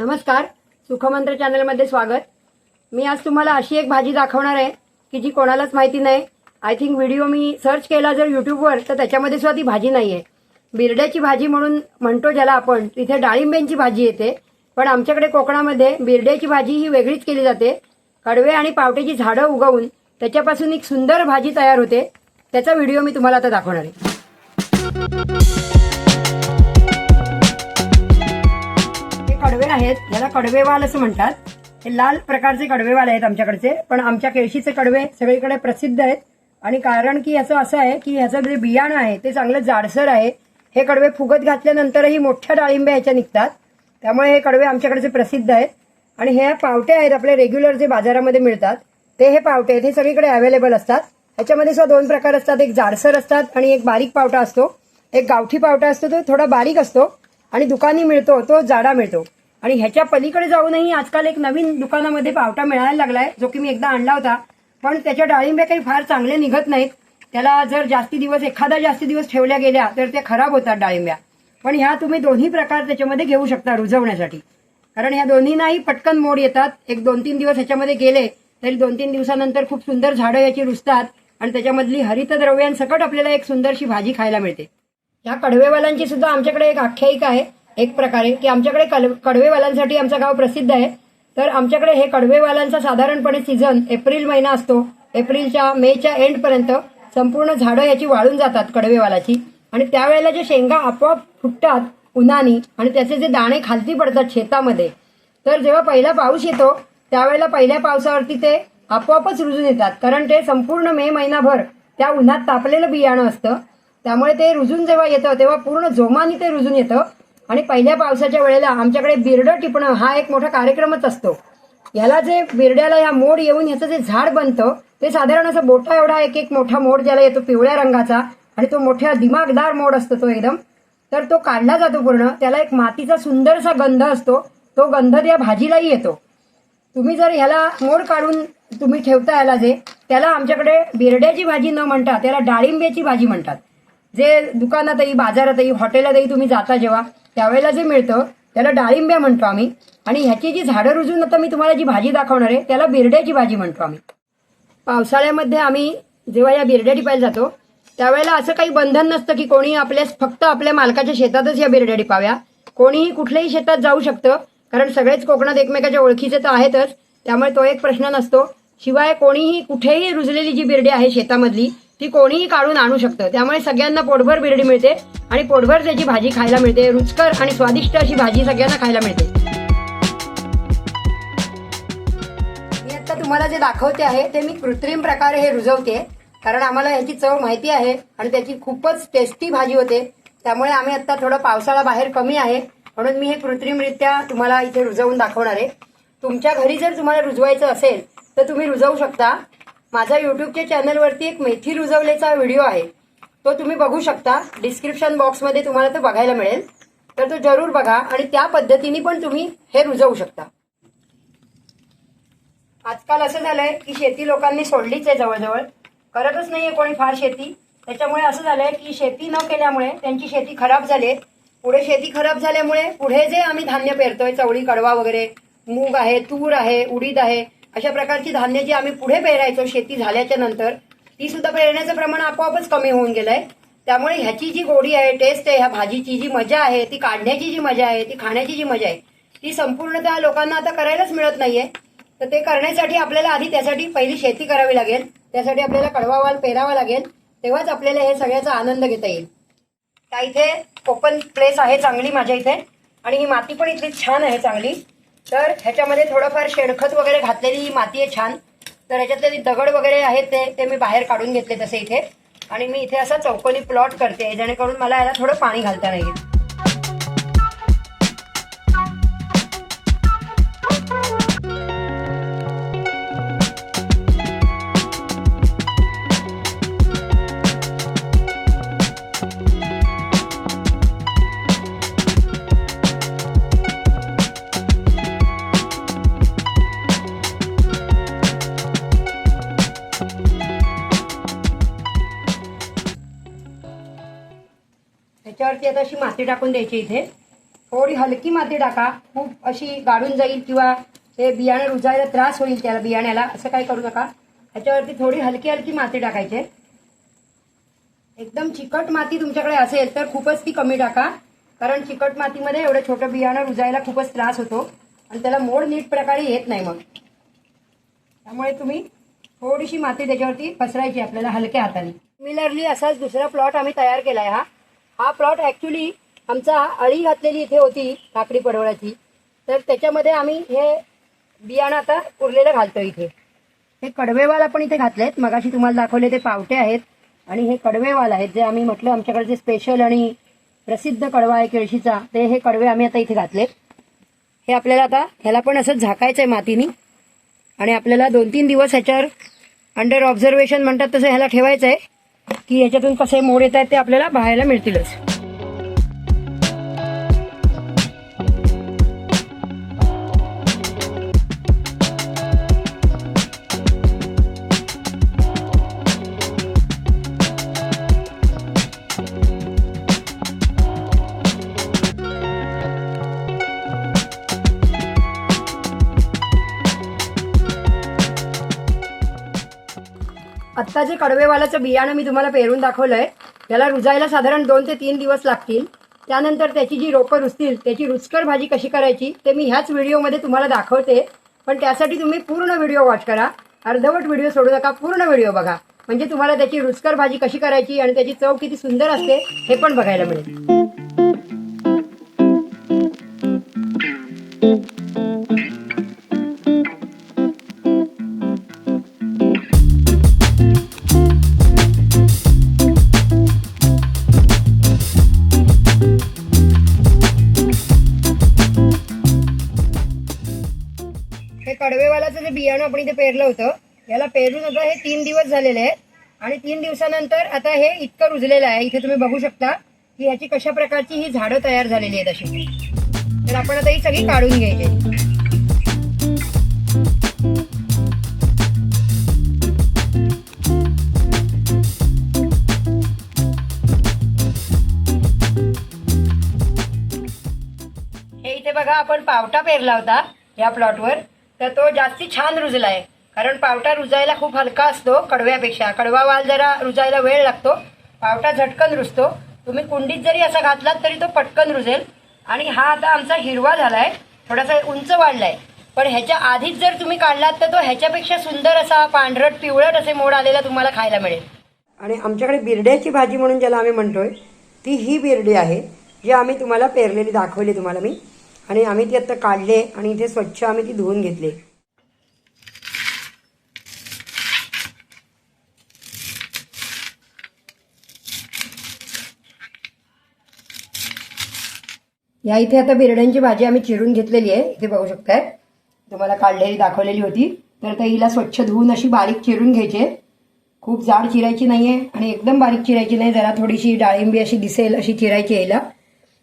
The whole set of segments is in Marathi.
नमस्कार. सुखमंत्र चॅनलमध्ये स्वागत. मी आज तुम्हाला अशी एक भाजी दाखवणार आहे की जी कोणालाच माहिती नाही. आय थिंक व्हिडिओ मी सर्च केला जर यूट्यूबवर तर त्याच्यामध्ये सुद्धा ती भाजी नाही आहे बिरड्याची भाजी म्हणून म्हणतो ज्याला आपण तिथे डाळिंब्यांची भाजी येते. पण आमच्याकडे कोकणामध्ये बिरड्याची भाजी ही वेगळीच केली जाते. कडवे आणि पावट्याची झाडं उगवून त्याच्यापासून एक सुंदर भाजी तयार होते. त्याचा व्हिडिओ मी तुम्हाला आता दाखवणार आहे. आहेत. याला कडवेवाल असं म्हणतात. हे लाल प्रकारचे कडवेवाल आहेत आमच्याकडचे. पण आमच्या केळशीचे कडवे सगळीकडे प्रसिद्ध आहेत. आणि कारण की याचं असं आहे की ह्याचं जे बियाणं आहे ते चांगलं जाडसर आहे. हे कडवे फुगत घातल्यानंतरही मोठ्या डाळिंब्या ह्याच्या निघतात. त्यामुळे हे कडवे आमच्याकडचे प्रसिद्ध आहेत. आणि हे पावटे आहेत आपले रेग्युलर जे बाजारामध्ये मिळतात ते हे पावटे आहेत. हे सगळीकडे अवेलेबल असतात. ह्याच्यामध्ये सुद्धा दोन प्रकार असतात. एक जाडसर असतात आणि एक बारीक पावटा असतो. एक गावठी पावटा असतो तो थोडा बारीक असतो आणि दुकानी मिळतो तो जाडा मिळतो. आणि ह्याच्या पलीकडे जाऊनही आजकाल एक नवीन दुकानामध्ये पावटा मिळायला लागलाय जो की मी एकदा आणला होता. पण त्याच्या डाळिंब्या काही फार चांगले निघत नाहीत. त्याला जर जास्ती दिवस एखादा जास्ती दिवस ठेवल्या गेल्या तर त्या खराब होतात डाळिंब्या. पण ह्या तुम्ही दोन्ही प्रकार त्याच्यामध्ये घेऊ शकता रुजवण्यासाठी. कारण ह्या दोन्हींनाही पटकन मोड येतात. एक दोन तीन दिवस ह्याच्यामध्ये गेले तरी दोन तीन दिवसानंतर खूप सुंदर झाडं याची रुजतात आणि त्याच्यामधली हरितद्रव्यांसकट आपल्याला एक सुंदरशी भाजी खायला मिळते. ह्या कडवेवालांची सुद्धा आमच्याकडे एक आख्यायिका आहे. एक प्रकारे की आमच्याकडे कल- कडवेवाल्यांसाठी आमचं गाव प्रसिद्ध आहे. तर आमच्याकडे हे कडवेवाल्यांचा साधारणपणे सीझन एप्रिल महिना असतो. एप्रिलच्या मेच्या एंडपर्यंत संपूर्ण झाडं याची वाळून जातात कडवेवालाची. आणि त्यावेळेला जे शेंगा आपोआप फुटतात उन्हानी आणि त्याचे जे दाणे खालती पडतात शेतामध्ये. तर जेव्हा पहिला पाऊस येतो त्यावेळेला पहिल्या पावसावरती ते आपोआपच रुजून येतात कारण ते संपूर्ण मे महिनाभर त्या उन्हात तापलेलं बियाणं असतं. त्यामुळे ते रुजून जेव्हा येतं तेव्हा पूर्ण जोमाने ते रुजून येतं. आणि पहिल्या पावसाच्या वेळेला आमच्याकडे बिरडं टिपणं हा एक मोठा कार्यक्रमच असतो. याला जे बिरड्याला या मोड येऊन याचं जे झाड बनतं ते साधारण असं बोटा एवढा एक एक मोठा मोड ज्याला येतो पिवळ्या रंगाचा आणि तो मोठ्या दिमागदार मोड असतो तो एकदम. तर तो काढला जातो पूर्ण. त्याला एक मातीचा सुंदरसा गंध असतो. तो गंध त्या भाजीलाही येतो. तुम्ही जर ह्याला मोड काढून तुम्ही ठेवता याला जे त्याला आमच्याकडे बिरड्याची भाजी न म्हणता त्याला डाळिंब्याची भाजी म्हणतात. जे दुकानातही बाजारातही हॉटेलातही तुम्ही जाता जेव्हा त्यावेळेला जे मिळतं त्याला डाळिंब्या म्हणतो आम्ही. आणि ह्याची जी झाडं रुजून आता मी तुम्हाला जी भाजी दाखवणार आहे त्याला बिरड्याची भाजी म्हणतो आम्ही. पावसाळ्यामध्ये आम्ही जेव्हा या बिरड्या टिपायला जातो त्यावेळेला असं काही बंधन नसतं की कोणी आपल्या फक्त आपल्या मालकाच्या शेतातच या बिरड्या टिपाव्या. कोणीही कुठल्याही शेतात जाऊ शकतं कारण सगळेच कोकणात एकमेकाच्या ओळखीचे तर आहेतच त्यामुळे तो एक प्रश्न नसतो. शिवाय कोणीही कुठेही रुजलेली जी बिरडी आहे शेतामधली ती कोणीही काढून आणू शकतं. त्यामुळे सगळ्यांना पोटभर बिर्डी मिळते आणि पोटभर त्याची भाजी खायला मिळते. रुचकर आणि स्वादिष्ट अशी भाजी सगळ्यांना खायला मिळते. मी आता तुम्हाला जे दाखवते आहे ते मी कृत्रिम प्रकारे हे रुजवते. कारण आम्हाला याची चव माहिती आहे आणि त्याची खूपच टेस्टी भाजी होते. त्यामुळे आम्ही आता थोडं पावसाळा बाहेर कमी आहे. म्हणून मी हे कृत्रिमरित्या तुम्हाला इथे रुजवून दाखवणार आहे. तुमच्या घरी जर तुम्हाला रुजवायचं असेल तर तुम्ही रुजवू शकता. माझ्या युट्यूबच्या चॅनलवरती एक मेथी रुजवलेचा व्हिडिओ आहे. तो तुम्ही बघू शकता. डिस्क्रिप्शन बॉक्समध्ये तुम्हाला तो बघायला मिळेल. तर तो जरूर बघा आणि त्या पद्धतीने पण तुम्ही हे रुजवू शकता. आजकाल असं झालंय की शेती लोकांनी सोडलीच आहे जवळजवळ. करतच नाहीये कोणी फार शेती. त्याच्यामुळे असं झालंय की शेती न केल्यामुळे त्यांची शेती खराब झाली. आहे. पुढे शेती खराब झाल्यामुळे पुढे जे आम्ही धान्य पेरतोय चवळी कडवा वगैरे मूग आहे तूर आहे उडीद आहे अशा प्रकारची धान्य जी आम्ही पुढे पेरायचो शेती झाल्याच्यानंतर ती सुद्धा पेरण्याचं प्रमाण आपोआपच कमी होऊन गेलंय. त्यामुळे ह्याची जी गोडी आहे टेस्ट आहे ह्या भाजीची जी मजा आहे ती काढण्याची जी मजा आहे ती खाण्याची जी मजा आहे ती संपूर्णतः लोकांना आता करायलाच मिळत नाहीये. तर ते करण्यासाठी आपल्याला आधी त्यासाठी पहिली शेती करावी लागेल. त्यासाठी आपल्याला कडवावाल पेरावा लागेल. तेव्हाच आपल्याला हे सगळ्याचा आनंद घेता येईल. त्या इथे ओपन प्लेस आहे चांगली माझ्या इथे. आणि ही माती पण इथली छान आहे चांगली. तर ह्याच्यामध्ये थोडंफार शेणखत वगैरे घातलेली ही माती आहे छान. तर ह्याच्यातले दगड वगैरे आहेत ते ते मी बाहेर काढून घेतले तसे इथे. आणि मी इथे असा चौकोनी प्लॉट करते जेणेकरून मला याला थोडं पाणी घालता नाही येईल अशी माती टाकून द्यायची इथे. थोडी हलकी माती टाका. खूप अशी गाडून जाईल किंवा हे बियाणं रुजायला त्रास होईल त्याला बियाण्याला. असं काही करू नका. ह्याच्यावरती थोडी हलकी हलकी माती टाकायची. एकदम चिकट माती तुमच्याकडे असेल तर खूपच ती कमी टाका. कारण चिकट मातीमध्ये एवढं छोटं बियाणं रुजायला खूपच त्रास होतो. आणि त्याला मोड नीट प्रकारे येत नाही मग. त्यामुळे तुम्ही थोडीशी माती त्याच्यावरती पसरायची आपल्याला हलक्या हाताने. सिमिलरली असाच दुसरा प्लॉट आम्ही तयार केलाय हा. हा प्लॉट ॲक्च्युली आमचा अळी घातलेली इथे होती काकडी पडवळाची तर त्याच्यामध्ये आम्ही हे बियाणं आता उरलेलं घालतो इथे. हे कडवेवाल आपण इथे घातलेत. मगाशी तुम्हाला दाखवले ते पावटे आहेत. आणि हे कडवेवाल आहेत जे आम्ही म्हटलं आमच्याकडे जे स्पेशल आणि प्रसिद्ध कडवा आहे केळशीचा ते हे कडवे आम्ही आता इथे घातलेत. हे आपल्याला आता ह्याला पण असं झाकायचं आहे मातीनी. आणि आपल्याला दोन तीन दिवस ह्याच्यावर अंडर ऑब्झर्वेशन म्हणतात तसं ह्याला ठेवायचं आहे की याच्यातून कसे मोड येत आहेत ते आपल्याला पाहायला मिळतीलच. कडवेवालाचं बियाणं मी तुम्हाला पेरून दाखवलंय. त्याला रुजायला साधारण दोन ते तीन दिवस लागतील. त्यानंतर त्याची जी रोपं रुजतील त्याची रुचकर भाजी कशी करायची ते मी ह्याच व्हिडिओमध्ये तुम्हाला दाखवते. पण त्यासाठी तुम्ही पूर्ण व्हिडिओ वॉच करा. अर्धवट व्हिडिओ सोडू नका पूर्ण व्हिडिओ बघा. म्हणजे तुम्हाला त्याची रुचकर भाजी कशी करायची आणि त्याची चव किती सुंदर असते हे पण बघायला मिळेल. आपण इथे पेरलं होतं. याला पेरून आता हे तीन दिवस झालेले आहेत. आणि तीन दिवसानंतर आता हे इतकं रुजलेलं आहे. इथे तुम्ही बघू शकता की याची कशा प्रकारची ही झाडं तयार झालेली आहेत अशी. तर आपण आता ही सगळी काढून घ्यायची हे इथे बघा आपण पावटा पेरला होता या प्लॉटवर तर तो जास्ती छान रुजलाय. कारण पावटा रुजायला खूप हलका असतो कडव्यापेक्षा. कडवा वाल जरा रुजायला वेळ लागतो. पावटा झटकन रुजतो. तुम्ही कुंडीत जरी असा घातलात तरी तो पटकन रुजेल. आणि हा आता आमचा हिरवा झालाय. थोडासा उंच वाढलाय. पण ह्याच्या आधीच जर तुम्ही काढलात तर तो ह्याच्यापेक्षा सुंदर असा पांढरट पिवळट असे मोड आलेला तुम्हाला खायला मिळेल. आणि आमच्याकडे बिरड्याची भाजी म्हणून ज्याला आम्ही म्हणतोय ती ही बिरडी आहे जी आम्ही तुम्हाला पेरलेली दाखवली तुम्हाला मी. आणि आम्ही ती आता काढले आणि इथे स्वच्छ आम्ही ती धुवून घेतली. या इथे आता बिरड्यांची भाजी आम्ही चिरून घेतलेली आहे. इथे बघू शकताय. तुम्हाला काढलेली दाखवलेली होती. तर ते हिला स्वच्छ धुवून अशी बारीक चिरून घ्यायची. खूप जाड चिरायची नाहीये आणि एकदम बारीक चिरायची नाही. जरा थोडीशी डाळिंबी अशी दिसेल अशी चिरायची यायला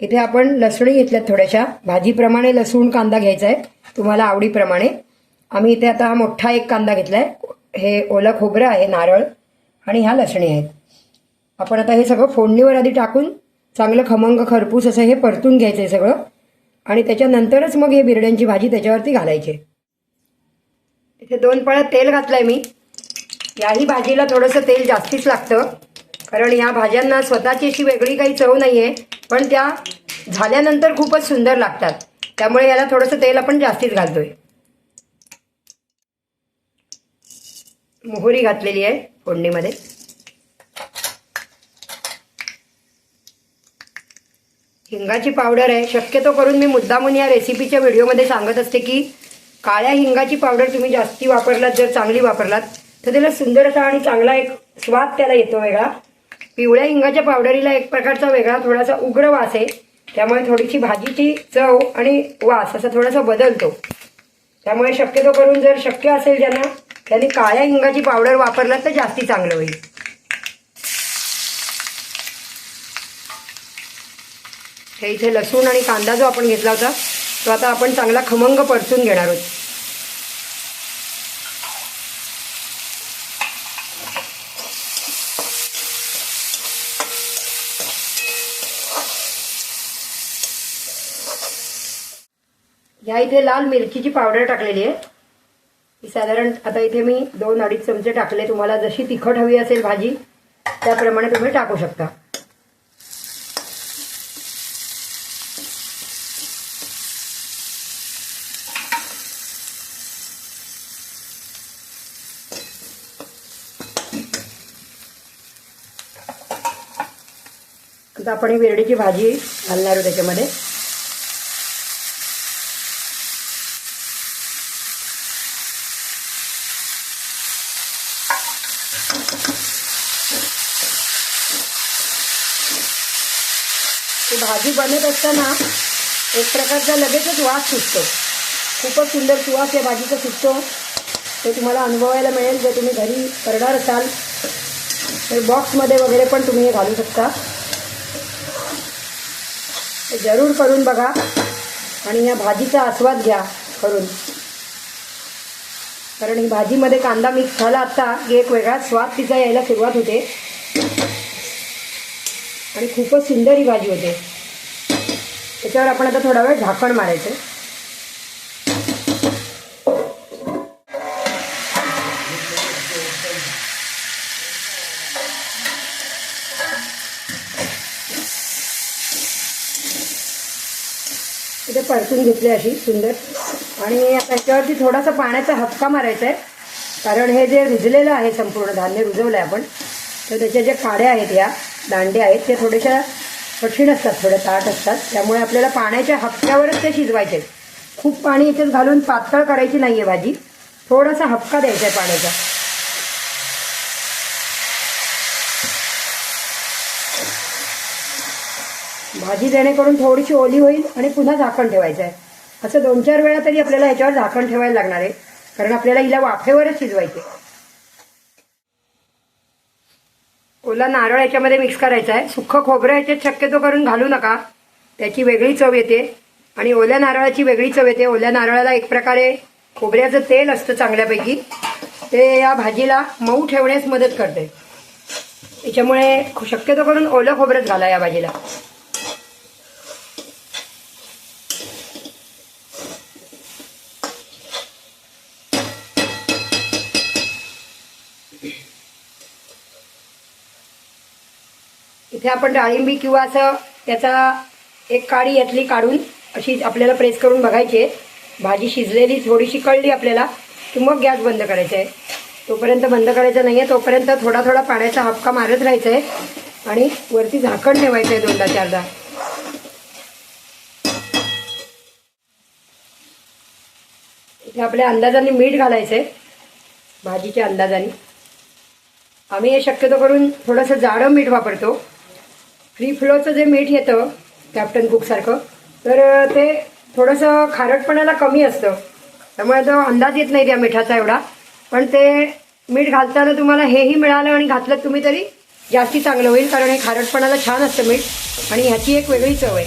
इथे आपण लसणी घेतल्यात थोड्याशा. भाजीप्रमाणे लसूण कांदा घ्यायचा आहे तुम्हाला आवडीप्रमाणे. आम्ही इथे आता हा मोठा एक कांदा घेतलाय. हे ओलं खोबरं आहे नारळ आणि ह्या लसणी आहेत. आपण आता हे सगळं फोडणीवर आधी टाकून चांगलं खमंग खरपूस असं हे परतून घ्यायचं आहे सगळं. आणि त्याच्यानंतरच मग हे बिरड्यांची भाजी त्याच्यावरती घालायची. इथे दोन पळ्या तेल घातलंय मी. याही भाजीला थोडंसं तेल जास्तीच लागतं. कारण या भाज्यांना स्वतःची अशी वेगळी काही चव नाही आहे पण त्या झाल्यानंतर खूपच सुंदर लागतात. त्यामुळे याला थोडंसं तेल आपण जास्तीच घालतोय. मोहरी घातलेली आहे फोडणीमध्ये. हिंगाची पावडर आहे. शक्यतो करून मी मुद्दामून या रेसिपीच्या व्हिडिओमध्ये सांगत असते की काळ्या हिंगाची पावडर तुम्ही जास्ती वापरलात जर चांगली वापरलात तर त्याला सुंदर असा आणि चांगला एक स्वाद त्याला येतो वेगळा. पिवळ्या हिंगाच्या पावडरीला एक प्रकारचा वेगळा थोडासा उग्र वास आहे. त्यामुळे थोडीशी भाजीची चव आणि वास असा थोडासा बदलतो. त्यामुळे शक्यतो करून जर शक्य असेल ज्यांना त्यांनी काळ्या हिंगाची पावडर वापरला तर जास्ती चांगलं होईल. हे इथे लसूण आणि कांदा जो आपण घेतला होता तो आता आपण चांगला खमंग परतून घेणार आहोत. ह्या इथे लाल मिरचीची पावडर टाकलेली आहे. ही साधारण आता इथे मी दोन अडीच चमचे टाकले. तुम्हाला जशी तिखट हवी असेल भाजी त्याप्रमाणे तुम्ही टाकू शकता. आता आपण ही वेरडीची भाजी घालणार आहोत त्याच्यामध्ये. भाजी बनत असताना एक प्रकारचा लगेचच वास सुटतो. खूपच सुंदर सुवास या भाजीचा सुटतो. ते तुम्हाला अनुभवायला मिळेल. जर तुम्ही घरी करणार असाल तर बॉक्समध्ये वगैरे पण तुम्ही हे घालू शकता. ते जरूर करून बघा आणि या भाजीचा आस्वाद घ्या करून. कारण ही भाजीमध्ये कांदा मिक्स झाला आता की एक वेगळा स्वाद तिचा यायला सुरुवात होते. आणि खूपच सुंदर ही भाजी होते. त्याच्यावर आपण आता थोडा वेळ झाकण मारायचं. इथे परतून घेतली अशी सुंदर. आणि त्याच्यावरती थोडासा पाण्याचा हपका मारायचा आहे कारण हे जे रुजलेलं आहे संपूर्ण धान्य रुजवलं आहे आपण. तर त्याच्या ज्या काड्या आहेत या दांड्या आहेत ते थोड्याशा कठीण असतात थोड्या ताट असतात. त्यामुळे आपल्याला पाण्याच्या हपक्यावरच ते शिजवायचे आहेत. खूप पाणी याच्यात घालून पातळ करायची नाही आहे भाजी. थोडासा हपका द्यायचा आहे पाण्याचा. भाजी जेणेकरून थोडीशी ओली होईल आणि पुन्हा झाकण ठेवायचं आहे असं दोन चार वेळा तरी आपल्याला याच्यावर झाकण ठेवायला लागणार आहे. कारण आपल्याला हिला वाफेवरच शिजवायचे ओला नारळ याच्यामध्ये मिक्स करायचा आहे. सुख्खं खोबरं याच्यात शक्यतो करून घालू नका. त्याची वेगळी चव येते. आणि ओल्या नारळाची वेगळी चव येते. ओल्या नारळाला एक प्रकारे खोबऱ्याचं तेल असतं चांगल्यापैकी. ते या भाजीला मऊ ठेवण्यास मदत करते. त्याच्यामुळे शक्यतो करून ओलं खोबरंच घाला या भाजीला. इथे आपण डाळिंबी किंवा असं त्याचा एक काळी यातली काढून अशी आपल्याला प्रेस करून बघायची आहे. भाजी शिजलेली थोडीशी कळली आपल्याला की मग गॅस बंद करायचा आहे. तोपर्यंत बंद करायचा नाही आहे तोपर्यंत थोडा थोडा पाण्याचा हपका मारत राहायचा आहे आणि वरती झाकण ठेवायचं आहे दोनदा चारदा. इथे आपल्या अंदाजाने मीठ घालायचं आहे भाजीच्या अंदाजाने. आम्ही हे शक्यतो करून थोडंसं जाडं मीठ वापरतो. फ्री फ्लोचं जे मीठ येतं कॅप्टन कुकसारखं तर ते थोडंसं खारटपणाला कमी असतं. त्यामुळे तो अंदाज येत नाही त्या मिठाचा एवढा. पण ते मीठ घालताना तुम्हाला हेही मिळालं आणि घातलं तुम्ही तरी जास्ती चांगलं होईल कारण हे खारटपणाला छान असतं मीठ आणि ह्याची एक वेगळी चव आहे.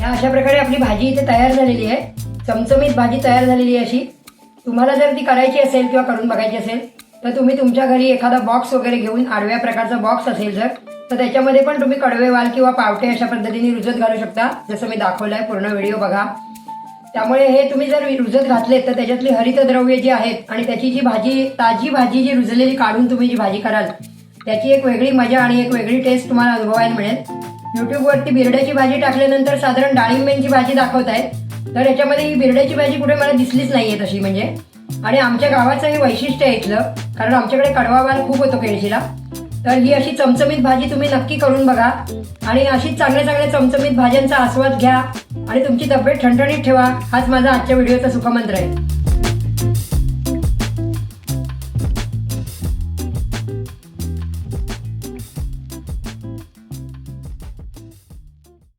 या अशा प्रकारे आपली भाजी इथे तयार झालेली आहे. चमचमीत भाजी तयार झालेली आहे अशी. तुम्हाला जर ती करायची असेल किंवा करून बघायची असेल तर तुम्ही तुमच्या घरी एखादा बॉक्स वगैरे घेऊन आडव्या प्रकारचा बॉक्स असेल जर तर त्याच्यामध्ये पण तुम्ही कडवे वाल किंवा पावटे अशा पद्धतीने रुजत घालू शकता. जसं मी दाखवलंय पूर्ण व्हिडिओ बघा. त्यामुळे हे तुम्ही जर रुजत घातले तर त्याच्यातली हरितद्रव्ये जी आहेत आणि त्याची जी भाजी ताजी भाजी जी रुजलेली काढून तुम्ही जी भाजी कराल त्याची एक वेगळी मजा आणि एक वेगळी टेस्ट तुम्हाला अनुभवायला मिळेल. युट्यूबवरती बिरड्याची भाजी टाकल्यानंतर साधारण डाळिंब्यांची भाजी दाखवत आहेत तर याच्यामध्ये ही बिरड्याची भाजी कुठे मला दिसलीच नाहीये तशी म्हणजे. आणि आमच्या गावाचं हे वैशिष्ट्य आहे इथलं कारण आमच्याकडे कडवा वाल खूप होतो केळशीला. तर ही अशी चमचमीत भाजी तुम्ही नक्की करून बघा. आणि अशीच चांगल्या चांगल्या चमचमीत भाज्यांचा आस्वाद घ्या. आणि तुमची तब्येत ठणठणीत ठेवा. हाच माझा आजच्या व्हिडिओचा सुखमंत्र आहे.